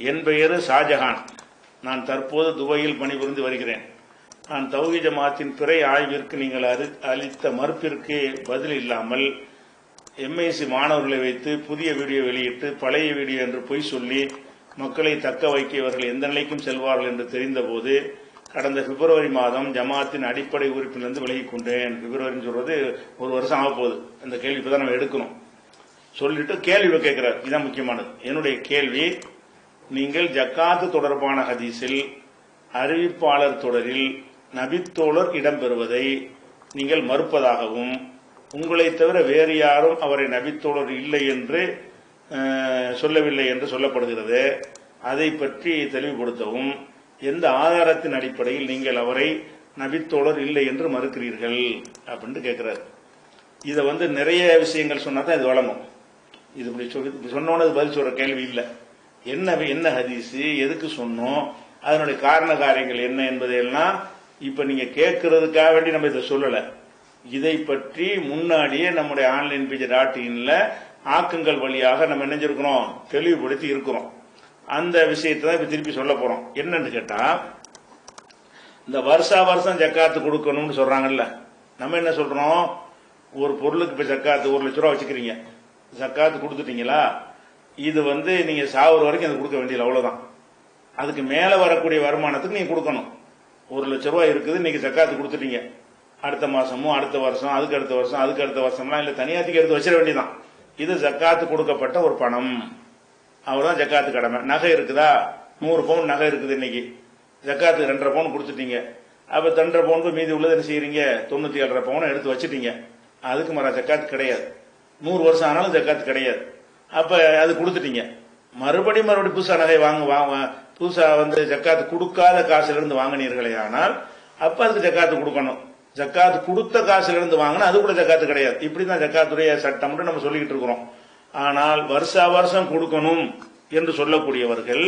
என் பெயர் ஷாஜஹான். நான் தற்போது துபாயில் பணிபுரிந்து வருகிறேன். நான் தௌஹி ஜமாத்தின் பிறை ஆய்விற்கு நீங்கள் அளித்த மறுப்பிற்கு பதில் இல்லாமல் எம்ஐசி மாணவர்களை வைத்து புதிய வீடியோ வெளியிட்டு பழைய வீடியோ என்று பொய் சொல்லி மக்களை தக்க வைக்க இவர்கள் எந்த நிலைக்கும் செல்வார்கள் என்று தெரிந்தபோது கடந்த பிப்ரவரி மாதம் ஜமாத்தின் அடிப்படை உறுப்பிலிருந்து விலகிக் கொண்டேன். பிப்ரவரின்னு சொல்றது ஒரு வருஷம் ஆக போகுது. அந்த கேள்வி இப்பதான் நம்ம எடுக்கணும். சொல்லிட்டு கேள்வி கேட்கிறார். இதுதான் முக்கியமானது. என்னுடைய கேள்வி நீங்கள் ஜக்காத்து தொடர்பான ஹதீஸில் அறிவிப்பாளர் தொடரில் நபித்தோழர் இடம்பெறுவதை நீங்கள் மறுப்பதாகவும் உங்களை தவிர வேறு யாரும் அவரை நபித்தோழர் இல்லை என்று சொல்லவில்லை என்று சொல்லப்படுகிறது. அதை பற்றி தெளிவுபடுத்தவும் எந்த ஆதாரத்தின் அடிப்படையில் நீங்கள் அவரை நபித்தோழர் இல்லை என்று மறுக்கிறீர்கள் அப்படின்னு கேட்கிறார் இதை வந்து நிறைய விஷயங்கள் சொன்னா தான் இது வழங்கும். இது இப்படி சொல்லி சொன்னோன்னு அது பதில் சொல்ற கேள்வி இல்லை. என்ன என்ன ஹதீஸு எதுக்கு சொன்னோம் அதனுடைய காரண காரியங்கள் என்ன என்பதையெல்லாம் இப்ப நீங்க கேட்கறதுக்காக வேண்டி நம்ம இதை சொல்லல. இதை பற்றி முன்னாடியே நம்முடைய ஆன்லைன் பேஜ் டாட் இன்ல ஆக்கங்கள் வழியாக நம்ம நினைஞ்சிருக்கிறோம் தெளிவுபடுத்தி இருக்கிறோம். அந்த விஷயத்தை தான் இப்ப திருப்பி சொல்ல போறோம். என்னன்னு கேட்டா இந்த வருஷா வருஷம் ஜக்காத்து கொடுக்கணும்னு சொல்றாங்கல்ல. நம்ம என்ன சொல்றோம்? ஒரு பொருளுக்கு இப்ப ஜக்காத்து ஒரு லட்ச ரூபா வச்சுக்கிறீங்க. ஜக்காத்து கொடுத்துட்டீங்களா? இது வந்து நீங்க சாகுற வரைக்கும் அது கொடுக்க வேண்டியது அவ்வளவுதான். அதுக்கு மேல வரக்கூடிய வருமானத்துக்கு நீங்க கொடுக்கணும். ஒரு லட்ச ரூபாய் இருக்குது நீங்க ஜக்காத்து கொடுத்துட்டீங்க. அடுத்த மாசமும் அடுத்த வருஷம் அதுக்கு அடுத்த வருஷம் அதுக்கு அடுத்த வருஷம்லாம் இல்ல தனியாத்துக்கு எடுத்து வச்சிட வேண்டியதான் இது ஜக்காத்து கொடுக்கப்பட்ட ஒரு பணம். அவ்வளவுதான் ஜக்காத்து கடமை. நகை இருக்குதா? நூறு பவுன் நகை இருக்குது இன்னைக்கு. ஜக்காத்து ரெண்டரை பவுன் கொடுத்துட்டீங்க. அப்ப ரெண்டரை பவுனுக்கு மீதி உள்ளது என்ன செய்யறீங்க? தொண்ணூத்தி ஏழரை பவுனை எடுத்து வச்சிட்டீங்க. அதுக்கு மர ஜக்காத்து கிடையாது. நூறு வருஷம் ஆனாலும் ஜக்காத்து கிடையாது. அப்ப அது கொடுத்துட்டீங்க. மறுபடியும் மறுபடியும் புதுசா நகை வாங்க வாங்க புதுசா வந்து ஜக்காத்து கொடுக்காத காசுல இருந்து வாங்கினீர்களே ஆனால் அப்ப அதுக்கு ஜக்காத்து கொடுக்கணும். ஜக்காத்து கொடுத்த காசுல இருந்து வாங்கினா அது கூட ஜக்காத்து கிடையாது. இப்படிதான் ஜக்காத்துடைய சட்டம் நம்ம சொல்லிக்கிட்டு இருக்கிறோம். ஆனால் வருஷா வருஷம் கொடுக்கணும் என்று சொல்லக்கூடியவர்கள்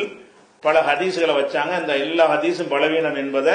பல ஹதீஸுகளை வச்சாங்க. இந்த எல்லா ஹதீஸும் பலவீனம் என்பதை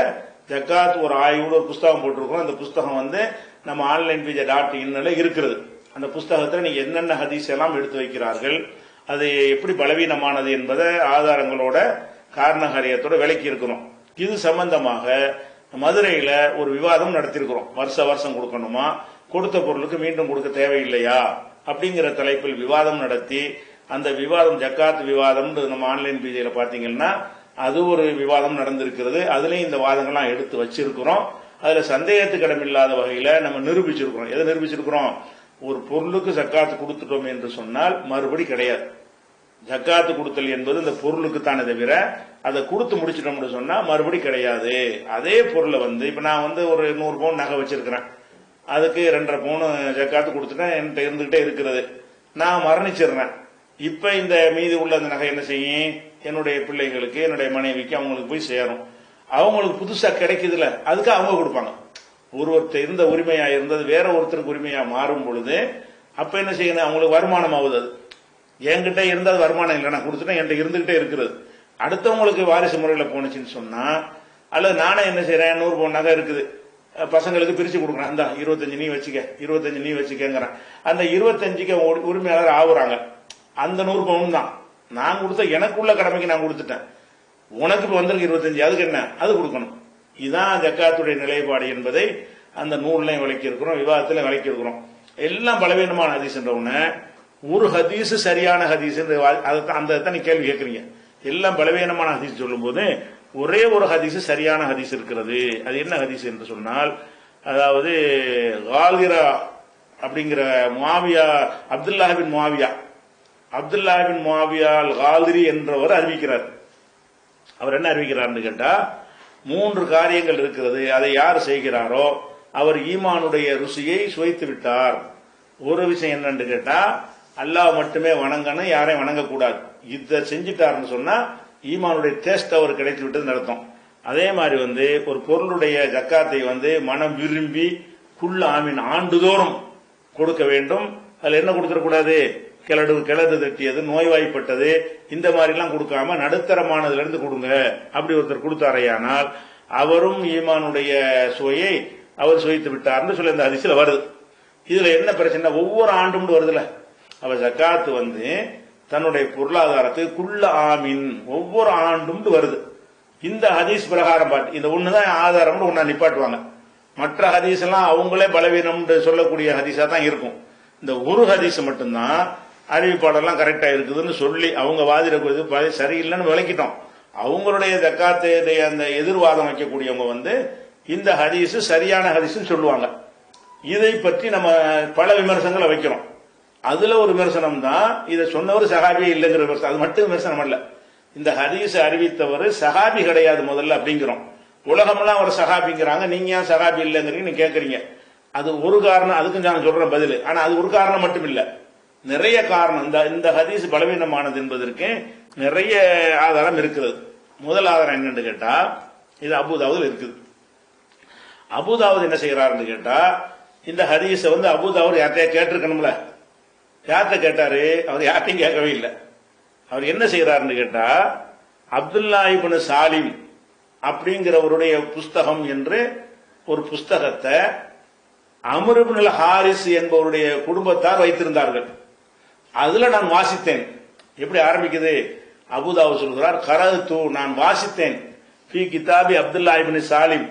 ஜக்காத் ஒரு ஆய்வோடு ஒரு புஸ்தகம் போட்டிருக்கோம் அந்த புஸ்தகம் வந்து நம்ம ஆன்லைன் பிஜே டாட் இன்னல இருக்கிறது. அந்த புஸ்தகத்தில் நீங்க என்னென்ன ஹதீஸ் எல்லாம் எடுத்து வைக்கிறார்கள் அது எப்படி பலவீனமானது என்பதை ஆதாரங்களோட காரணகாரியத்தோட விலக்கி இருக்கிறோம் இது சம்பந்தமாக மதுரையில ஒரு விவாதம் நடத்தியிருக்கிறோம். வருஷ வருஷம் கொடுக்கணுமா? கொடுத்த பொருளுக்கு மீண்டும் கொடுக்க தேவையில்லையா? அப்படிங்கிற தலைப்பில் விவாதம் நடத்தி அந்த விவாதம் ஜக்காத் விவாதம் நம்ம ஆன்லைன் பேஜில பாத்தீங்கன்னா அது ஒரு விவாதம் நடந்திருக்கிறது. அதுலயும் இந்த வாதங்கள்லாம் எடுத்து வச்சிருக்கிறோம். அதுல சந்தேகத்துக்கு இடமில்லாத வகையில நம்ம நிரூபிச்சிருக்கிறோம். எதை நிரூபிச்சிருக்கிறோம்? ஒரு பொருளுக்கு ஜக்காத்து கொடுத்துட்டோம் என்று சொன்னால் மறுபடி கிடையாது. ஜக்காத்து கொடுத்தல் என்பது இந்த பொருளுக்கு தானே தவிர அதை கொடுத்து முடிச்சிட்டோம்னு சொன்னா மறுபடி கிடையாது. அதே பொருளை வந்து இப்ப நான் வந்து ஒரு நூறு பவுன் நகை வச்சிருக்கிறேன். அதுக்கு ரெண்டரை பவுன் ஜக்காத்து கொடுத்துட்டேன் என்கிட்ட இருந்துகிட்டே இருக்கிறது. நான் மரணிச்சிடுறேன். இப்ப இந்த மீதி உள்ள அந்த நகை என்ன செய்யும்? என்னுடைய பிள்ளைகளுக்கு என்னுடைய மனைவிக்கு அவங்களுக்கு போய் சேரும். அவங்களுக்கு புதுசா கிடைக்குதுல அதுக்கு அவங்க கொடுப்பாங்க. ஒருவர்கிட்ட இருந்த உரிமையா இருந்தது வேற ஒருத்தருக்கு உரிமையா மாறும் பொழுது அப்ப என்ன செய்யணும்? அவங்களுக்கு வருமானம் ஆகுது அது. என்கிட்ட இருந்தது வருமானம் இல்லை. நான் கொடுத்துட்டேன் என்கிட்ட இருந்துகிட்டே இருக்கிறது அடுத்தவங்களுக்கு வாரிசு முறையில் போனுச்சுன்னு சொன்னா அல்லது நானே என்ன செய்யறேன் நூறு பவுன் நகை இருக்குது. பசங்களுக்கு பிரிச்சு கொடுக்குறேன். அந்த இருபத்தஞ்சு நீ வச்சுக்க இருபத்தஞ்சு நீ வச்சுக்கங்கிறேன். அந்த இருபத்தஞ்சுக்கு உரிமையாளர் ஆகுறாங்க. அந்த நூறு பவுன் தான். நான் கொடுத்த எனக்குள்ள கடமைக்கு நான் கொடுத்துட்டேன். உனக்கு இப்போ வந்திருக்கு இருபத்தஞ்சு அதுக்கு என்ன? அது கொடுக்கணும். இதுதான் ஜக்காத்துடைய நிலைப்பாடு என்பதை அந்த நூல்லையும் விளக்கியிருக்கிறோம் விவாதத்தில் விளக்கியிருக்கிறோம். எல்லாம் பலவீனமான ஹதீஸ்ன்ற ஒரு ஹதீஸ் சரியான ஹதீஸ் அந்த தான் நீ கேள்வி கேட்குறீங்க. எல்லாம் பலவீனமான ஹதீஸ் சொல்லும்போது ஒரே ஒரு ஹதீஸ் சரியான ஹதீஸ் இருக்கிறது. அது என்ன ஹதீஸ் என்று சொன்னால் அதாவது கால்கிரா அப்படிங்கிற மாவியா அப்துல்லாஹின் மாவியா அப்துல்லாஹின் மாவியால் கால்திரி என்றவர் அறிவிக்கிறார். அவர் என்ன அறிவிக்கிறார்னு கேட்டால் மூன்று காரியங்கள் இருக்கிறது. அதை யார் செய்கிறாரோ அவர் ஈமானுடைய ருசியை சுவைத்து விட்டார். ஒரு விஷயம் என்னன்னு கேட்டா அல்லாஹ் மட்டுமே வணங்கணும் யாரையும் வணங்கக்கூடாது. இதை செஞ்சுட்டாருன்னு சொன்னா ஈமானுடைய டேஸ்ட் அவர் கிடைத்து விட்டது நடத்தும் அதே மாதிரி வந்து ஒரு பொருளுடைய ஜக்காத்தை வந்து மனம் விரும்பி குள்ள ஆமீன் ஆண்டுதோறும் கொடுக்க வேண்டும். அதுல என்ன கொடுத்துடக்கூடாது? கிளடு கிளறு தட்டியது நோய்வாய்ப்பட்டது இந்த மாதிரிலாம் கொடுக்காம நடுத்தரமானதுல இருந்து கொடுங்க அப்படி ஒருத்தர் கொடுத்தாரையானால் அவரும் ஈமானுடைய சுவையை அவர் சுவைத்து விட்டார்னு சொல்லி இந்த அதிசயில வருது. இதுல என்ன பிரச்சனை? ஒவ்வொரு ஆண்டும் வருதுல. அவ ஜக்காத்து வந்து தன்னுடைய பொருளாதாரத்துக்கு குள்ள ஆமின். ஒவ்வொரு ஆண்டும் வருது. இந்த ஹதீஸ் பிரகாரம் பாட்டு. இந்த ஒண்ணுதான் ஆதாரம்னு ஒன்னா நிப்பாட்டுவாங்க. மற்ற ஹதீஸ் எல்லாம் அவங்களே பலவீனம்னு சொல்லக்கூடிய ஹதீஸா தான் இருக்கும். இந்த ஒரு ஹதீஸ் மட்டும்தான் அறிவிப்பாளர்லாம் கரெக்டாக இருக்குதுன்னு சொல்லி அவங்க வாதிடக்கூடியது சரியில்லைன்னு விளக்கிட்டோம். அவங்களுடைய தக்காத்துடைய அந்த எதிர்வாதம் வைக்கக்கூடியவங்க வந்து இந்த ஹதீஸு சரியான ஹதீஸ்ன்னு சொல்லுவாங்க. இதை பற்றி நம்ம பல விமர்சனங்களை வைக்கிறோம். அதுல ஒரு விமர்சனம் தான் இதை சொன்னவர் சஹாபியே இல்லைங்கிற விமர்சனம். அது மட்டும் விமர்சனம் அல்ல. இந்த ஹதீஸ் அறிவித்தவர் சஹாபி கிடையாது முதல்ல அப்படிங்கிறோம். உலகமெல்லாம் ஒரு சஹாபிங்கிறாங்க. நீங்க ஏன் சஹாபி இல்லைங்கிறீங்க நீங்க கேட்கறீங்க அது ஒரு காரணம் அதுக்கும் நான் சொல்றேன் பதில். ஆனா அது ஒரு காரணம் மட்டும் இல்லை. நிறைய காரணம். இந்த இந்த ஹதீஸ் பலவீனமானது என்பதற்கு நிறைய ஆதாரம் இருக்கிறது முதல் ஆதாரம் என்னன்னு கேட்டா இது அபுதாவது இருக்குது. அபுதாவது என்ன செய்யறாருன்னு கேட்டா இந்த ஹதீஸை வந்து அபுதாவுத் யார்கிட்டயா கேட்டிருக்கணும்ல? யார்கிட்ட கேட்டாரு? அவர் யார்ட்டையும் கேட்கவே இல்லை. அவர் என்ன செய்யறாருன்னு கேட்டா அப்துல்லா இப்னு சாலிம் அப்படிங்கிறவருடைய புஸ்தகம் என்று ஒரு புஸ்தகத்தை அமருபின் ஹாரிஸ் என்பவருடைய குடும்பத்தார் வைத்திருந்தார்கள். அதுல நான் வாசித்தேன். எப்படி ஆரம்பிக்குது? அபுதாவு சொல்கிறார் கரது நான் வாசித்தேன். ஃபி கிதாபி அப்துல்லா சாலிம்.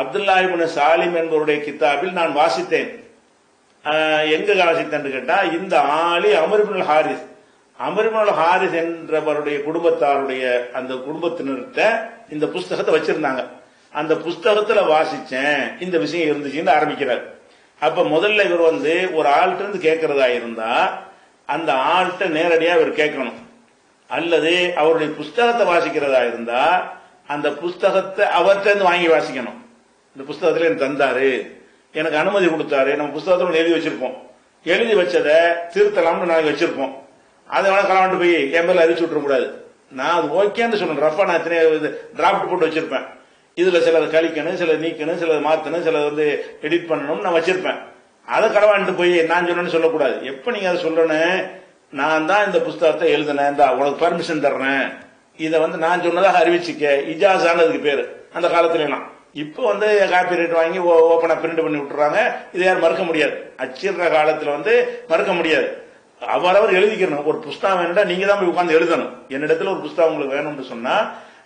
அப்துல்லா சாலிம் என்பவருடைய கிதாபில் நான் வாசித்தேன். எங்க வாசித்தேன் கேட்டா இந்த ஆளி அமருபின் ஹாரிஸ். அமருபின் ஹாரிஸ் என்றவருடைய குடும்பத்தாருடைய அந்த குடும்பத்தினர்கிட்ட இந்த புஸ்தகத்தை வச்சிருந்தாங்க. அந்த புஸ்தகத்துல வாசிச்சேன் இந்த விஷயம் இருந்துச்சுன்னு ஆரம்பிக்கிறார். அப்ப முதல்ல இவர் வந்து ஒரு ஆள்கிட்ட இருந்து கேட்கறதா இருந்தா அந்த ஆள்கிட்ட நேரடியா இவர் கேட்கணும். அல்லது அவருடைய புஸ்தகத்தை வாசிக்கிறதா இருந்தா அந்த புஸ்தகத்தை அவர்கிட்ட வாங்கி வாசிக்கணும். இந்த புஸ்தகத்துல எனக்கு தந்தாரு. எனக்கு அனுமதி கொடுத்தாரு. நம்ம புஸ்தகத்தை எழுதி வச்சிருப்போம். எழுதி வச்சதை திருத்தலாம்னு நாளைக்கு வச்சிருப்போம். அதை வேணா கலாண்டு போய் என் மேல அறிவிச்சு விட்டுற கூடாது. நான் அது ஓகேன்னு சொன்னேன் ரஃபா நான் எத்தனை டிராஃப்ட் போட்டு வச்சிருப்பேன். இதுல சிலர் கழிக்கணும் சிலர் நீக்கணும் சிலர் மாத்தணும் சிலர் வந்து எடிட் பண்ணணும் நான் வச்சிருப்பேன். அதை களவாண்டு போய் நான் சொன்னேன்னு சொல்லக்கூடாது. எப்ப நீங்க அதை சொல்லணும்? நான் தான் இந்த புஸ்தகத்தை எழுதினேன் இந்த உனக்கு பர்மிஷன் தர்றேன். இதை வந்து நான் சொன்னதாக அறிவிச்சிக்க. இஜாசானதுக்கு பேரு. அந்த காலத்துல எல்லாம் இப்போ வந்து காப்பி ரைட் வாங்கி ஓப்பனா பிரிண்ட் பண்ணி விட்டுறாங்க. இதை யாரும் மறுக்க முடியாது. அச்சிடுற காலத்துல வந்து மறுக்க முடியாது. அவரவர் எழுதிக்கணும். ஒரு புஸ்தகம் வேணும்னா நீங்க தான் போய் உட்காந்து எழுதணும். என்னிடத்துல ஒரு புஸ்தகம் உங்களுக்கு வேணும்னு சொன்னா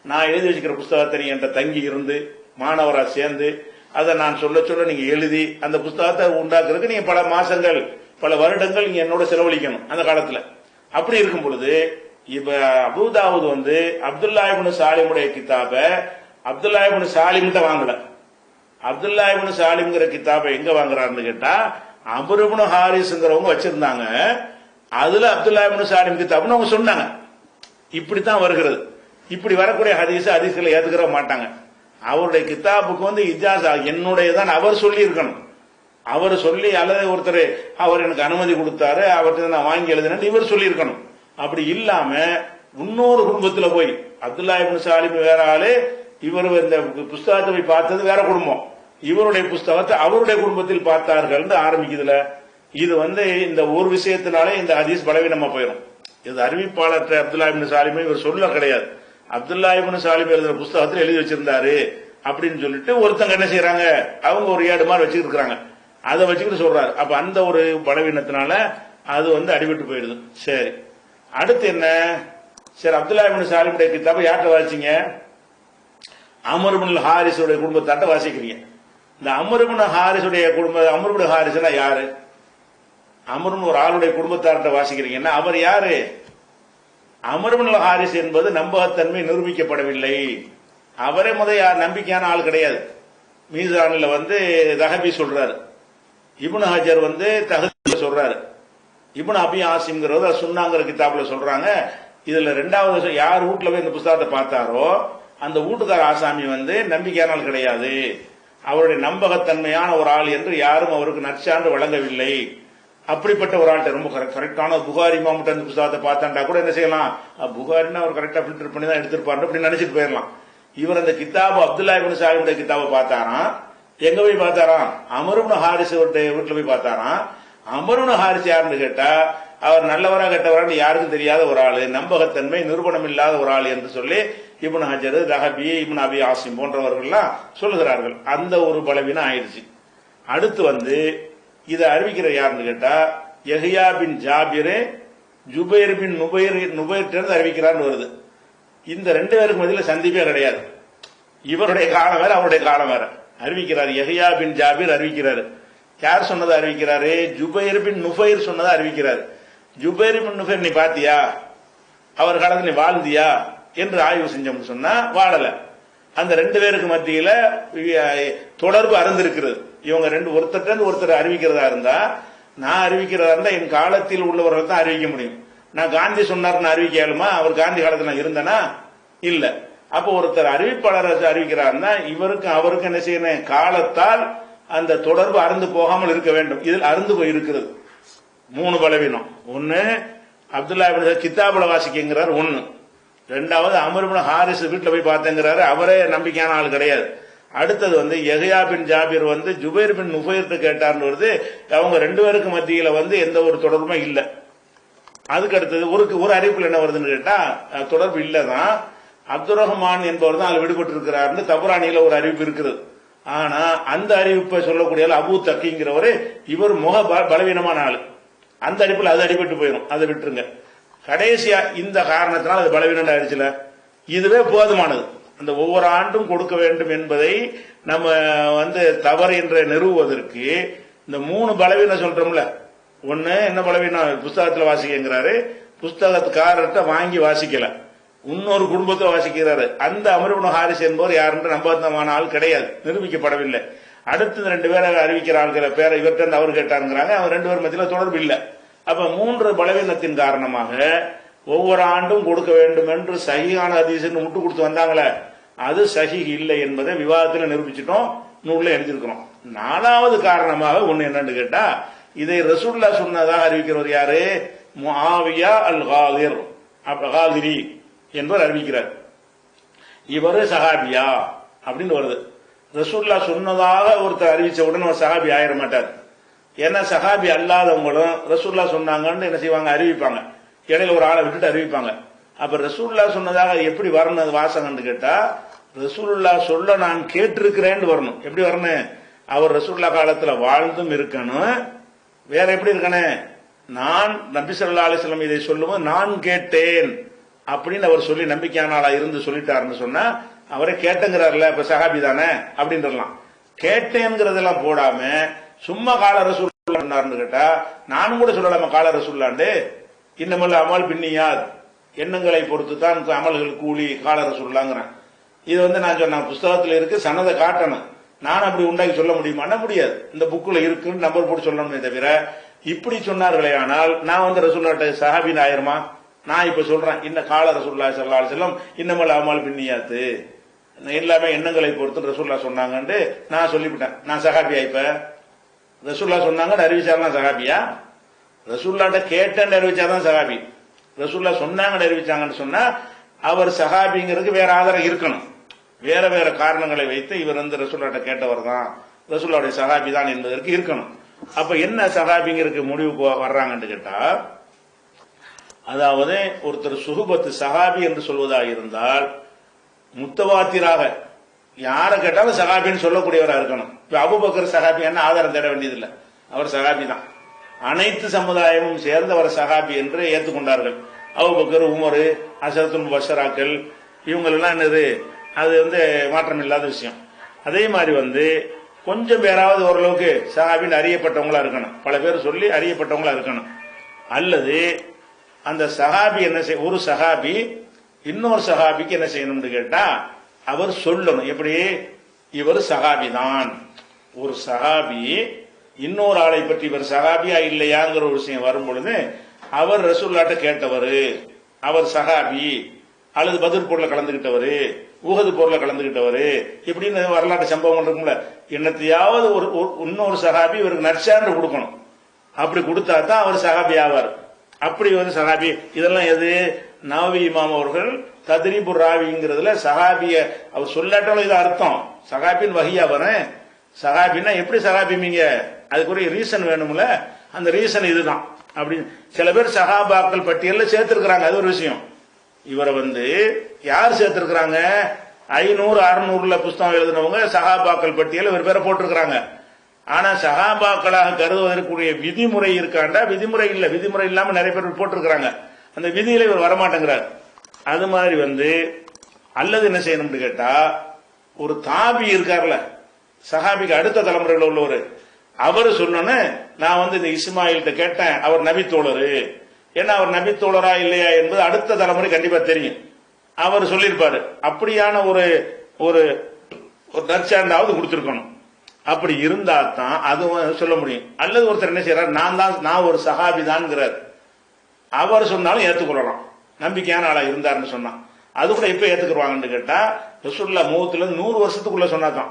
நான் எழுதி வச்சுக்கிற புஸ்தகத்தை நீங்க என்கிட்ட தங்கி இருந்து மாணவரா சேர்ந்து அதை நான் சொல்ல சொல்ல நீங்க எழுதி அந்த புஸ்தகத்தை உண்டாக்குறதுக்கு நீங்க பல மாசங்கள் பல வருடங்கள் நீங்க என்னோட செலவழிக்கணும் அந்த காலத்துல. அப்படி இருக்கும் பொழுது இப்ப அபுதாவுது வந்து அப்துல்லாஹிபின் சாலிமுடைய கிதாப அப்துல்லாஹிபின் சாலிம் தான் வாங்கல. அப்துல்லாஹிபின் சாலிம்ங்கிற கிதாபை எங்க வாங்குறாருன்னு கேட்டா அபுருபுனு ஹாரிஸ்ங்கிறவங்க வச்சிருந்தாங்க. அதுல அப்துல்லாஹிபின் சாலிம் கிதாப்னு அவங்க சொன்னாங்க. இப்படித்தான் வருகிறது. இப்படி வரக்கூடிய ஹதீஸ் ஹதீஸ்களை ஏத்துக்கிற மாட்டாங்க. அவருடைய கித்தாபுக்கு வந்து இஜாசா என்னுடைய தான் அவர் சொல்லி இருக்கணும் அவர் சொல்லி அல்லது ஒருத்தர் அவர் எனக்கு அனுமதி கொடுத்தாரு அவர்கிட்ட நான் வாங்கி எழுதினேன் இவர் சொல்லியிருக்கணும். அப்படி இல்லாம இன்னொரு குடும்பத்துல போய் அப்துல்லா இப்னு சாலிம் வேற ஆளு இவர் இந்த புஸ்தகத்தை போய் பார்த்தது வேற குடும்பம். இவருடைய புஸ்தகத்தை அவருடைய குடும்பத்தில் பார்த்தார்கள் ஆரம்பிக்குதுல. இது வந்து இந்த ஒரு விஷயத்தினாலே இந்த ஹதீஸ் பலவீனமா போயிடும் இது அறிவிப்பாளர் அப்துல்லா இப்னு சாலிமே இவர் சொல்ல கிடையாது. அப்துல்லா இப்னு சாலிம் எழுதுற புஸ்தகத்தில் எழுதி வச்சிருந்தாரு அப்படின்னு சொல்லிட்டு ஒருத்தங்க என்ன செய்யறாங்க அவங்க ஒரு ஏடு மாதிரி வச்சுக்கிட்டு அதை வச்சுக்கிட்டு சொல்றாரு. அப்ப அந்த ஒரு பலவீனத்தினால அது வந்து அடிபட்டு போயிடுது. சரி. அடுத்து என்ன? சரி அப்துல்லாஹிபின் இப்னு சாலிமுடைய யார்கிட்ட வாசிங்க? அமருபின் ஹாரிஸுடைய குடும்பத்தாட்ட வாசிக்கிறீங்க. இந்த அமருபின் ஹாரிஸுடைய குடும்ப அமருபின் ஹாரிஸ்னா யாரு? அமருன்னு ஒரு ஆளுடைய குடும்பத்தார்கிட்ட வாசிக்கிறீங்கன்னா அவர் யாரு? அமர்மன் ஹாரிஸ் என்பது நம்பகத்தன்மை நிரூபிக்கப்படவில்லை. அவரே முத யார் நம்பிக்கையான ஆள் கிடையாது. மீசானில் வந்து தஹபி சொல்றாரு. இபுன் ஹஜர் வந்து தஹபி சொல்றாரு. இபுன் அபி ஆசிம்ங்கிறத சுண்ணாங்கிற கிதாபில் சொல்றாங்க. இதுல ரெண்டாவது யார் வீட்டுல போய் இந்த புஸ்தகத்தை பார்த்தாரோ அந்த வீட்டுக்கார ஆசாமி வந்து நம்பிக்கையான ஆள் கிடையாது. அவருடைய நம்பகத்தன்மையான ஒரு ஆள் என்று யாரும் அவருக்கு நற்சான்று வழங்கவில்லை. அப்படிப்பட்ட ஒரு ஆள்கிட்ட ரொம்ப கரெக்டான புகாரி மாமட்ட அந்த புஸ்தகத்தை பார்த்தாண்டா கூட என்ன செய்யலாம்? புகாரின்னு அவர் கரெக்டா ஃபில்டர் பண்ணி தான் எடுத்திருப்பாரு அப்படின்னு நினைச்சிட்டு போயிடலாம் இவர் அந்த கித்தாபு அப்துல்லா இபின் சாஹிபுடைய கித்தாபை பார்த்தாராம். எங்க போய் பார்த்தாராம்? அமருப்னு ஹாரிஸ் வீட்டுல போய் பார்த்தாராம். அமருப்னு ஹாரிஸ் யாருன்னு கேட்டா அவர் நல்லவரா கெட்டவரான்னு யாருக்கும் தெரியாத ஒரு ஆளு நம்பகத்தன்மை நிரூபணம் இல்லாத ஒரு ஆள் என்று சொல்லி இப்னு ஹஜர் ரஹபி இப்னு அபி ஆசிம் போன்றவர்கள்லாம் சொல்லுகிறார்கள். அந்த ஒரு பலவீனம் ஆயிடுச்சு. அடுத்து வந்து இதை அறிவிக்கிற யாருன்னு கேட்டா எஹியா பின் ஜாபிரே ஜுபைர் பின் நுபைர் நுபைர்ட்டிருந்து அறிவிக்கிறான்னு வருது. இந்த ரெண்டு பேருக்கு மத்தியில் சந்திப்பே கிடையாது. இவருடைய காலம் வேற அவருடைய காலம் வேற. அறிவிக்கிறார் எஹியா பின் ஜாபீர் அறிவிக்கிறாரு. யார் சொன்னதை அறிவிக்கிறாரு? ஜுபைர் பின் நுஃபைர் சொன்னதை அறிவிக்கிறார். ஜுபைர் பின் நுஃபைர் நீ பாத்தியா? அவர் காலத்தில் நீ வாழ்ந்தியா? என்று ஆய்வு செஞ்சோம்னு சொன்னா வாழல. அந்த ரெண்டு பேருக்கு மத்தியில தொடர்பு அறந்திருக்கிறது இவங்க ரெண்டு ஒருத்தர் ஒருத்தர் அறிவிக்கிறதா இருந்தா நான் அறிவிக்கிறதா இருந்தா என் காலத்தில் உள்ளவர்கள் தான் அறிவிக்க முடியும். நான் காந்தி சொன்னார்னு அறிவிக்க இயலுமா அவர் காந்தி காலத்துல நான் இருந்தேனா? இல்ல. அப்போ ஒருத்தர் அறிவிப்பாளர் அறிவிக்கிறாருன்னா இவருக்கும் அவருக்கும் என்ன செய்யணும்? காலத்தால் அந்த தொடர்பு அருந்து போகாமல் இருக்க வேண்டும். இதில் அருந்து போய் இருக்கிறது. மூணு பலவீனம். ஒன்னு அப்துல்லா கித்தாபுல வாசிக்குங்கிறார். ஒன்னு ரெண்டாவது அமருபின் ஹாரிஸ் வீட்டில் போய் பார்த்தேங்கிறாரு. அவரே நம்பிக்கையான ஆள் கிடையாது. அடுத்தது வந்து எகையா பின் ஜாபீர் வந்து ஜுபைர் பின் நுபைர்ட்டு கேட்டார்னு வருது. அவங்க ரெண்டு பேருக்கு மத்தியில வந்து எந்த ஒரு தொடர்புமே இல்லை. அதுக்கு அடுத்தது ஒரு ஒரு அறிவிப்பில் என்ன வருதுன்னு கேட்டா தொடர்பு இல்லதான். அப்துல் ரஹ்மான் என்பவர் தான் அதில் விடுபட்டு இருக்கிறார்னு தபுராணியில ஒரு அறிவிப்பு இருக்குது. ஆனா அந்த அறிவிப்பை சொல்லக்கூடிய அபு தக்கிங்கிறவரு இவர் முக ப- பலவீனமான ஆளு. அந்த அறிவிப்பில் அது அடிபட்டு போயிடும் அதை விட்டுருங்க. கடைசியா இந்த காரணத்தினால் அது பலவீனம் ஆயிடுச்சுல இதுவே போதுமானது. அந்த ஒவ்வொரு ஆண்டும் கொடுக்க வேண்டும் என்பதை நம்ம வந்து தவறு என்று நிறுவுவதற்கு இந்த மூணு பலவீனம் சொல்றோம்ல. ஒன்று என்ன பலவீனம்? புஸ்தகத்துல வாசிக்கங்கிறாரு. புஸ்தகத்துக்காரர்கிட்ட வாங்கி வாசிக்கல. இன்னொரு குடும்பத்தை வாசிக்கிறாரு. அந்த அமருபுன் ஹாரிஸ் என்பவர் யாருன்ற நம்பகமான ஆள் கிடையாது. நிரூபிக்கப்படவில்லை. அடுத்து ரெண்டு பேரை அறிவிக்கிற ஆள்கிற பேரை இவர்கிட்ட இருந்து அவர் கேட்டாருங்கிறாங்க. அவர் ரெண்டு பேர் மத்தியில் தொடர்பு இல்லை. அப்ப மூன்று பலவீனத்தின் காரணமாக ஒவ்வொரு ஆண்டும் கொடுக்க வேண்டும் என்று சகியான ஹதீஸ்னு முட்டு கொடுத்து வந்தாங்களே. அது சஹி இல்லை என்பதை விவாதத்தில் நிரூபிச்சிட்டோம் நூல்ல எழுதியிருக்கிறோம். நாலாவது காரணமாக ஒன்று என்னன்னு கேட்டா இதை ரசூல்லா சொன்னதாக அறிவிக்கிறவர் யாரு? முஆவியா அல் காதிர் அப்ப காதிரி என்பவர் அறிவிக்கிறார். இவரு சஹாபியா அப்படின்னு வருது. ரசூல்லா சொன்னதாக ஒருத்தர் அறிவிச்ச உடனே ஒரு சஹாபி ஆயிட மாட்டார். ஏன்னா சஹாபி அல்லாதவங்களும் ரசூல்லா சொன்னாங்கன்னு என்ன செய்வாங்க? அறிவிப்பாங்க. இடையில ஒரு ஆளை விட்டுட்டு அறிவிப்பாங்க. அப்ப ரசூல்லா சொன்னதாக எப்படி வரணும் வாசகம்னு கேட்டா ரசூல்லா சொல்ல நான் கேட்டிருக்கிறேன்னு வரணும். எப்படி வரணும்? அவர் ரசூல்லா காலத்துல வாழ்ந்தும் இருக்கணும். வேற எப்படி இருக்கணும்? நான் நபி சொல்லா அலைஹி இதை சொல்லுவோம் நான் கேட்டேன் அப்படின்னு அவர் சொல்லி நம்பிக்கையானாலா இருந்து சொல்லிட்டாருன்னு சொன்னா அவரே கேட்டங்கிறார்ல இப்ப சஹாபி தானே அப்படின்றலாம். கேட்டேங்கிறதெல்லாம் போடாம சும்மா கால ரசூல்லான்னு கேட்டா நானும் கூட சொல்லலாமா கால ரசூல்லாண்டு இன்னமல் அமல் பின்னியாத் எண்ணங்களை பொறுத்து தான் அமல்கள் கூலி கால ரசூல்லாங்கிறேன் இது வந்து நான் சொன்ன புஸ்தகத்தில் இருக்கு சனதை காட்டணும். நான் அப்படி உண்டாக்கி சொல்ல முடியுமான்னா முடியாது. இந்த புக்கில் இருக்குன்னு நம்பர் போட்டு சொல்லணுமே தவிர இப்படி சொன்னார்களே ஆனால் நான் வந்து ரசூல்லாட்ட சஹாபின் ஆயிரமா நான் இப்ப சொல்றேன் இந்த கால ரசூல்லா சல்லா செல்லம் இன்னமல் அமல் பின்னியாத்து. எல்லாமே எண்ணங்களை பொறுத்து ரசூல்லா சொன்னாங்கன்ட்டு நான் சொல்லிவிட்டேன். நான் சஹாபியா இப்ப? ரசூல்லா சொன்னாங்கன்னு அறிவிச்சாருன்னா சஹாபியா? ரசூல்லாட்ட கேட்டேன்னு அறிவிச்சாதான் சஹாபி. ரசூல்லா சொன்னாங்கன்னு அறிவிச்சாங்கன்னு சொன்னா அவர் சஹாபிங்கிறதுக்கு வேற ஆதாரம் இருக்கணும். வேற வேற காரணங்களை வைத்து இவர் வந்து ரசூல்லாட்ட கேட்டவர் தான். ரசூல்லாவுடைய சகாபி தான் என்பதற்கு இருக்கணும். அப்ப என்ன சகாபிங்கிறதுக்கு முடிவுக்கு வர்றாங்கன்னு கேட்டா அதாவது ஒருத்தர் சுகுபத்து சகாபி என்று சொல்வதாக இருந்தால் முத்தவாத்திராக யாரை கேட்டாலும் சகாபின்னு சொல்லக்கூடியவராக இருக்கணும். இப்ப அபுபக்கர் சகாபி என்ன ஆதாரம் தேட வேண்டியதில்லை. அவர் சகாபி தான். அனைத்து சமுதாயமும் சேர்ந்து அவர் என்று ஏற்றுக்கொண்டார்கள் அபுபக்கர் உமர் அசரத்துல் பஷராக்கள் இவங்களெல்லாம் என்னது? அது வந்து மாற்றம் இல்லாத விஷயம். அதே மாதிரி வந்து கொஞ்சம் பேராவது ஓரளவுக்கு சஹாபின்னு அறியப்பட்டவங்களா இருக்கணும். பல பேர் சொல்லி அறியப்பட்டவங்களா இருக்கணும். அல்லது அந்த சஹாபி என்ன செய்ய ஒரு சஹாபி இன்னொரு சஹாபிக்கு என்ன செய்யணும்னு கேட்டா அவர் சொல்லணும். எப்படி? இவர் சஹாபி தான் ஒரு சஹாபி இன்னொரு ஆளை பற்றி இவர் சஹாபியா இல்லையாங்கிற ஒரு விஷயம் வரும் பொழுது அவர் ரசூல்லாட்ட கேட்டவர் அவர் சஹாபி அல்லது பதில் போர்ல கலந்துகிட்டவர் உகது போர்ல கலந்துகிட்டவர் இப்படின்னு வரலாற்று சம்பவம் இருக்கும்ல. என்னத்தையாவது ஒரு ஒரு- இன்னொரு சகாபி இவருக்கு நற்சான்று கொடுக்கணும். அப்படி கொடுத்தா தான் அவர் சகாபி ஆவார். அப்படி வந்து சகாபி இதெல்லாம் எது? நவவி இமாம் அவர்கள் தத்ரீபுர் ராவிங்கிறதுல சகாபிய அவர் சொல்லாட்டாலும் இது அர்த்தம். சகாபின்னு வகையா வரேன். சகாபின்னா எப்படி சகாபிமீங்க அதுக்குரிய ரீசன் வேணும்ல. அந்த ரீசன் இதுதான். அப்படின்னு சில பேர் சகாபாக்கள் பட்டியலில் சேர்த்திருக்கிறாங்க. அது ஒரு விஷயம். இவரை வந்து யார் சேர்த்திருக்கிறாங்க? ஐநூறு அறுநூறுல புஸ்தகம் எழுதினவங்க சகாபாக்கள் பட்டியல் இவர் பேரை போட்டிருக்கிறாங்க. ஆனா சகாபாக்களாக கருதுவதற்குரிய விதிமுறை இருக்காண்டா? விதிமுறை இல்ல. விதிமுறை இல்லாம நிறைய பேர் போட்டிருக்கிறாங்க. அந்த விதியில இவர் வரமாட்டேங்கிறார். அது மாதிரி வந்து அல்லது என்ன செய்யணும்னு கேட்டா ஒரு தாபி இருக்கார்ல சஹாபிக்கு அடுத்த தலைமுறையில் உள்ளவர். அவர் சொன்னோன்னு நான் வந்து இந்த இஸ்மாயில்கிட்ட கேட்டேன். அவர் நபி தோழரு ஏன்னா அவர் நபித்தோழரா இல்லையா என்பது அடுத்த தலைமுறை கண்டிப்பா தெரியும். அவர் சொல்லியிருப்பாரு அப்படியான ஒரு ஒரு ஒரு நற்சார்ந்தாவது கொடுத்திருக்கணும். அப்படி இருந்தா தான் அதுவும் சொல்ல முடியும். அல்லது ஒருத்தர் என்ன செய்யறார் நான் தான் நான் ஒரு சஹாபி தான்ங்கிறார். அவர் சொன்னாலும் ஏற்றுக்கொள்ளலாம் நம்பிக்கையான ஆளா இருந்தாருன்னு சொன்னான். அது கூட எப்ப ஏத்துக்குருவாங்கன்னு கேட்டா ரசூல்லா மூத்துல நூறு வருஷத்துக்குள்ள சொன்னாதான்.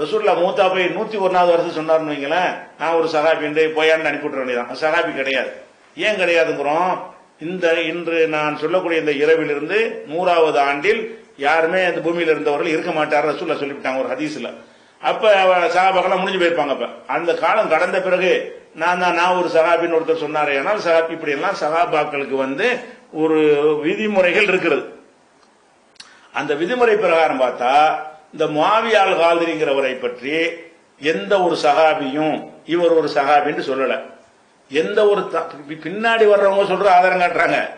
ரசூல்லா மூத்தா போய் நூத்தி ஒன்னாவது வருஷம் சொன்னார்னு வைங்களேன் நான் ஒரு சகாபி போயான்னு அனுப்பிவிட்ற வேண்டியதான் சகாபி கிடையாது. ஏன் கிடையாதுங்கிறோம்? இந்த இன்று நான் சொல்லக்கூடிய இந்த இரவிலிருந்து நூறாவது ஆண்டில் யாருமே அந்த பூமியில இருந்தவர்கள் இருக்க மாட்டார் ரசூல்லா சொல்லிவிட்டாங்க ஒரு ஹதீஸ்ல. அப்ப சகாபாக்கெல்லாம் முடிஞ்சு போயிருப்பாங்க அப்ப. அந்த காலம் கடந்த பிறகு நான் தான் நான் ஒரு சகாபின்னு ஒருத்தர் சொன்னாரே ஆனால் சகாபி இப்படி எல்லாம் சகாபாக்களுக்கு வந்து ஒரு விதிமுறைகள் இருக்கிறது. அந்த விதிமுறை பிரகாரம் பார்த்தா இந்த மாவியால் காதிரிங்கிறவரை பற்றி எந்த ஒரு சகாபியும் இவர் ஒரு சகாபின்னு சொல்லலை. எந்த ஒரு த- பின்னாடி வர்றவங்க சொல்ற ஆதாரம் காட்டுறாங்க.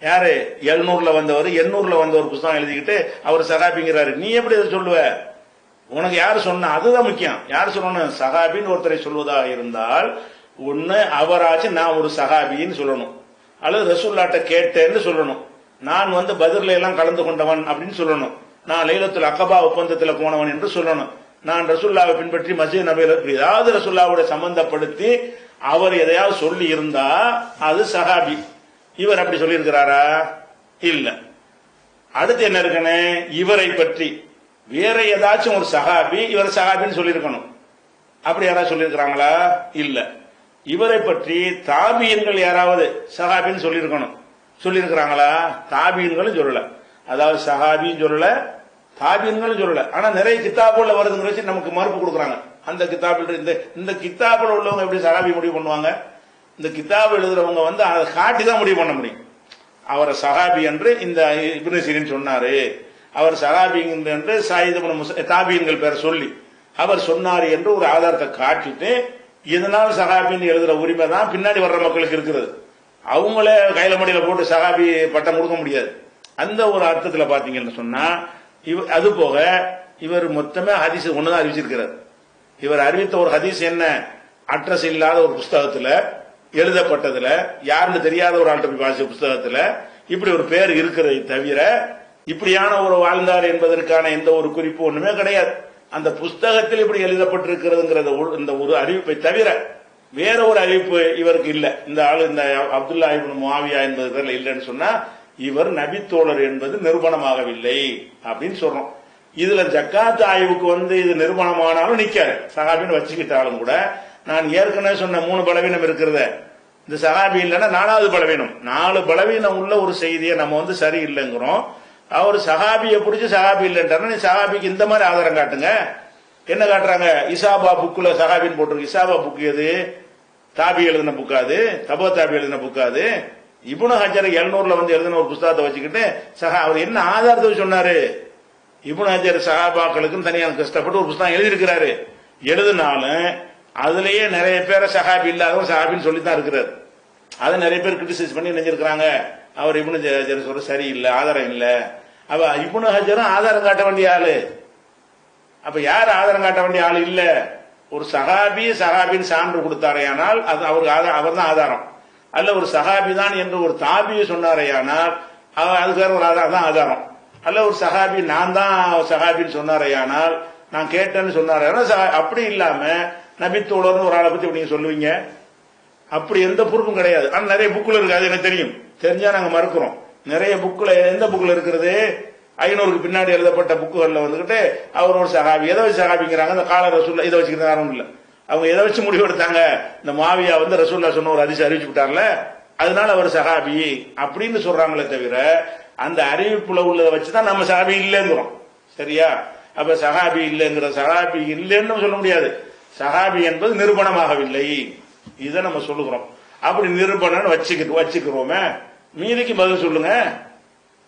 யாரு? எழுநூறுல வந்தவர் எண்ணூறுல வந்தவர் புஸ்தகம் எழுதிக்கிட்டு அவர் சகாபிங்கிறாரு. நீ எப்படி இதை சொல்லுவ? உனக்கு யாரு சொன்ன? அதுதான் முக்கியம். யார் சொல்லணும் சகாபின்னு ஒருத்தரை சொல்வதா இருந்தால் ஒன்னு அவராச்சு நான் ஒரு சகாபின்னு சொல்லணும். அல்லது ரசூல்லாட்ட கேட்டேன்னு சொல்லணும். நான் வந்து பதிர்ல எல்லாம் கலந்து கொண்டவன் அப்படின்னு சொல்லணும். நான் லைலத்தில் அக்கபா ஒப்பந்தத்துல போனவன் என்று சொல்லணும். நான் ரசுல்லாவை பின்பற்றி மசீத் நபியில ஏதாவது ரசுல்லாவோட சம்பந்தப்படுத்தி அவர் எதையாவது சொல்லி இருந்தா அது சஹாபி. இவர் அப்படி சொல்லியிருக்கிறாரா? இல்ல. அடுத்து என்ன இருக்குன்னு இவரை பற்றி. வேற ஏதாச்சும் ஒரு சஹாபி இவர் சஹாபின்னு சொல்லியிருக்கணும். அப்படி யாராவது சொல்லியிருக்கிறாங்களா? இல்ல. இவரை பற்றி தாபியன்கள் யாராவது சஹாபின்னு சொல்லியிருக்கணும். சொல்லியிருக்கிறாங்களா? தாபியன்களும் சொல்லல. அதாவது சஹாபியும் சொல்லல தாபியன்களும் சொல்லல. ஆனா நிறைய கித்தாபுல வருதுங்கிற வச்சு நமக்கு மறுப்பு கொடுக்குறாங்க. அந்த கித்தாபில் இந்த இந்த கித்தாபில் உள்ளவங்க எப்படி சஹாபி முடிவு பண்ணுவாங்க? இந்த கித்தாப் எழுதுறவங்க வந்து அதை காட்டி தான் முடிவு பண்ண முடியும். அவரை சஹாபி என்று இந்த இப்னு சீரின் சொன்னாரு. அவர் சஹாபி என்று சாயித் தாபியன்கள் பேரை சொல்லி அவர் சொன்னார் என்று ஒரு ஆதாரத்தை காட்டிட்டு இதனால் சகாபின்னு எழுதுற உரிமை தான் பின்னாடி வர்ற மக்களுக்கு இருக்கிறது. அவங்களே கையில மடியில போட்டு சகாபி பட்டம் கொடுக்க முடியாது. அந்த ஒரு அர்த்தத்துல பாத்தீங்கன்னு சொன்னா இவ அது போக இவர் மொத்தமே ஹதீஸ் ஒண்ணுதான் அறிவிச்சிருக்கிறார். இவர் அறிவித்த ஒரு ஹதீஸ் என்ன? அட்ரஸ் இல்லாத ஒரு புஸ்தகத்துல எழுதப்பட்டதுல யாருன்னு தெரியாத ஒரு ஆண்டு போய் வாசிச்ச புஸ்தகத்துல இப்படி ஒரு பேர் இருக்கிறதை தவிர இப்படியான ஒரு வாழ்ந்தார் என்பதற்கான எந்த ஒரு குறிப்பு ஒண்ணுமே கிடையாது. அந்த புஸ்தகத்தில் இப்படி எழுதப்பட்டிருக்கிறதுங்கிறத இந்த ஒரு அறிவிப்பை தவிர வேற ஒரு அறிவிப்பு இவருக்கு இல்ல. இந்த ஆள் இந்த அப்துல்லா இபின் மாவியா என்பது பேர்ல இல்லைன்னு சொன்னா இவர் நபித்தோழர் என்பது நிரூபணமாகவில்லை அப்படின்னு சொல்றோம். இதுல ஜக்காத் ஆய்வுக்கு வந்து இது நிர்மாணமானாலும் நிக்காது. சகாபின்னு வச்சுக்கிட்டாலும் கூட நான் ஏற்கனவே சொன்ன மூணு பலவீனம் இருக்கிறத. இந்த சகாபி இல்லைன்னா நாலாவது பலவீனம். நாலு பலவீனம் உள்ள ஒரு செய்தியை நம்ம வந்து சரியில்லைங்கிறோம் அவர் சகாபியை பிடிச்சி சகாபி இல்லைன்றாருன்னா நீ சகாபிக்கு இந்த மாதிரி ஆதாரம் காட்டுங்க. என்ன காட்டுறாங்க? இசாபா புக்குல சகாபின்னு போட்டிருக்கு. இசாபா புக் எது? தாபி எழுதின புக்காது தபோ தாபி எழுதின புக்காது இப்னு ஹஜர் எழுநூறுல வந்து எழுதின ஒரு புஸ்தகத்தை வச்சுக்கிட்டு சகா அவர் என்ன ஆதாரத்தை வச்சு சொன்னாரு? இப்னு ஹஜர் சஹாபாக்களுக்கும் தனியாக கஷ்டப்பட்டு ஒரு புஸ்தகம் எழுதியிருக்கிறாரு. எழுதினாலும் அதுலயே நிறைய பேரை சஹாபி இல்லாதவங்க சஹாபின்னு சொல்லி தான் இருக்கிறார். அதை நிறைய பேர் கிரிட்டிசைஸ் பண்ணி நினைஞ்சிருக்கிறாங்க. அவர் இப்னு ஹஜர் சொல்ற சரியில்லை ஆதாரம் இல்லை. அப்ப இப்னு ஹஜரும் ஆதாரம் காட்ட வேண்டிய ஆளு. அப்ப யார் ஆதாரம் காட்ட வேண்டிய ஆள்? இல்ல. ஒரு சஹாபி சஹாபின்னு சான்று கொடுத்தாரையானால் அது அவருக்கு அவர் தான் ஆதாரம். அல்ல ஒரு சஹாபி தான் என்று ஒரு தாபியை சொன்னாரையானால் அதுக்காக ஒரு ஆதாரம் தான் ஆதாரம். அல்ல ஒரு சஹாபி நான் தான் சஹாபின்னு சொன்னாரையானால் நான் கேட்டேன்னு சொன்னாரேயானால் அப்படி இல்லாம நபித்தோழர்னு ஒரு ஆளை பத்தி நீங்க சொல்லுவீங்க. அப்படி எந்த பொறுப்பும் கிடையாது. ஆனா நிறைய புக்குல இருக்கு அது எனக்கு தெரியும். தெரிஞ்சா நாங்க மறுக்கிறோம். நிறைய புக்கில் எந்த புக்கில் இருக்கிறது? ஐநூறுக்கு பின்னாடி எழுதப்பட்ட புக்குகள்ல வந்துகிட்டு அவர் ஒரு சகாபி எதை வச்சு சகாபிங்கிறாங்க இந்த கால ரசூல்லா இதை வச்சுக்கிற காரணம் இல்ல. அவங்க எதை வச்சு முடிவு எடுத்தாங்க இந்த மாவியா வந்து ரசூல்லா சொன்ன ஒரு அதிசயம் அறிவிச்சு விட்டார்ல. அதனால அவர் சகாபி அப்படின்னு சொல்றாங்களே தவிர அந்த அறிவிப்புல உள்ளதை வச்சுதான் நம்ம சஹாபி இல்லைங்கிறோம். சரியா? அப்ப சகாபி இல்லைங்கிற சகாபி இல்லைன்னு சொல்ல முடியாது. சகாபி என்பது நிரூபணமாகவில்லை. இதை நம்ம சொல்லுகிறோம். அப்படி நிரூபணம் வச்சுக்கிட்டு வச்சுக்கிறோமே. மீதிக்கு பதில் சொல்லுங்க.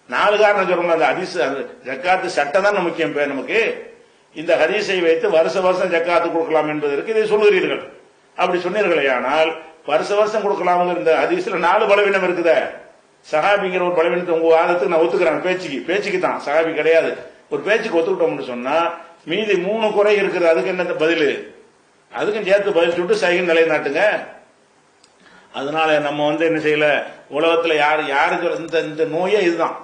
நாலு காரணம் சொல்லுங்க அந்த அதிச ஜக்காத்து சட்டம் தான் முக்கியம் பேர் நமக்கு. இந்த ஹதீஸை வைத்து வருஷ வருஷம் ஜக்காத்து கொடுக்கலாம் என்பதற்கு இதை சொல்லுகிறீர்கள். அப்படி சொன்னீர்களே ஆனால் வருஷ வருஷம் கொடுக்கலாம் இந்த ஹதீஸ்ல நாலு பலவீனம் இருக்குதே. சகாபிங்கிற ஒரு பலவீனத்தை உங்க வாதத்துக்கு நான் ஒத்துக்கிறேன் பேச்சுக்கு. பேச்சுக்கு தான். சகாபி கிடையாது. ஒரு பேச்சுக்கு ஒத்துக்கிட்டோம்னு சொன்னா மீதி மூணு குறை இருக்குது அதுக்கு என்ன பதில்? அதுக்கும் சேர்த்து பதில் சொல்லிட்டு சைகன் நிலைநாட்டுங்க. அதனால நம்ம வந்து என்ன செய்யல? உலகத்துல யாரு யாருக்கு இந்த இந்த நோயே இதுதான்.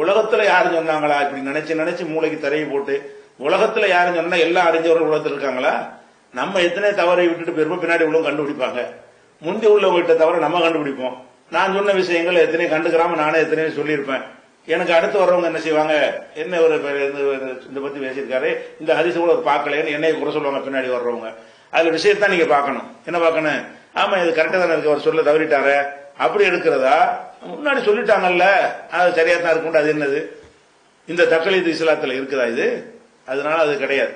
உலகத்துல யாரு சொன்னாங்களா இப்படி நினைச்சு நினைச்சு மூளைக்கு தரையை போட்டு உலகத்துல யாரு சொன்னா எல்லா அறிஞர்களும் உலகத்தில் இருக்காங்களா? நம்ம எத்தனை தவறை விட்டுட்டு போயிருப்போம் பின்னாடி உள்ளவங்க கண்டுபிடிப்பாங்க. முந்தி உள்ள வீட்டை தவிர நம்ம கண்டுபிடிப்போம். நான் சொன்ன விஷயங்கள் எத்தனையும் கண்டுக்கிறாம நானே எத்தனையோ சொல்லியிருப்பேன். எனக்கு அடுத்து வர்றவங்க என்ன செய்வாங்க? என்ன ஒரு இதை இந்த பத்தி பேசியிருக்காரு. இந்த ஹரிசு கூட ஒரு பார்க்கலன்னு என்னைய குறை சொல்லுவாங்க பின்னாடி வர்றவங்க. அதுல விஷயத்தான் நீங்க பார்க்கணும். என்ன பார்க்கணும்? ஆமா இது கரெக்டா தானே இருக்கு. அவர் சொல்ல தவறிட்டாரு. அப்படி எடுக்கிறதா? முன்னாடி சொல்லிட்டாங்கல்ல. அது சரியா தான் இருக்கும் அது என்னது? இந்த தக்களீது இஸ்லாத்துல இருக்குதா இது? அதனால அது கிடையாது.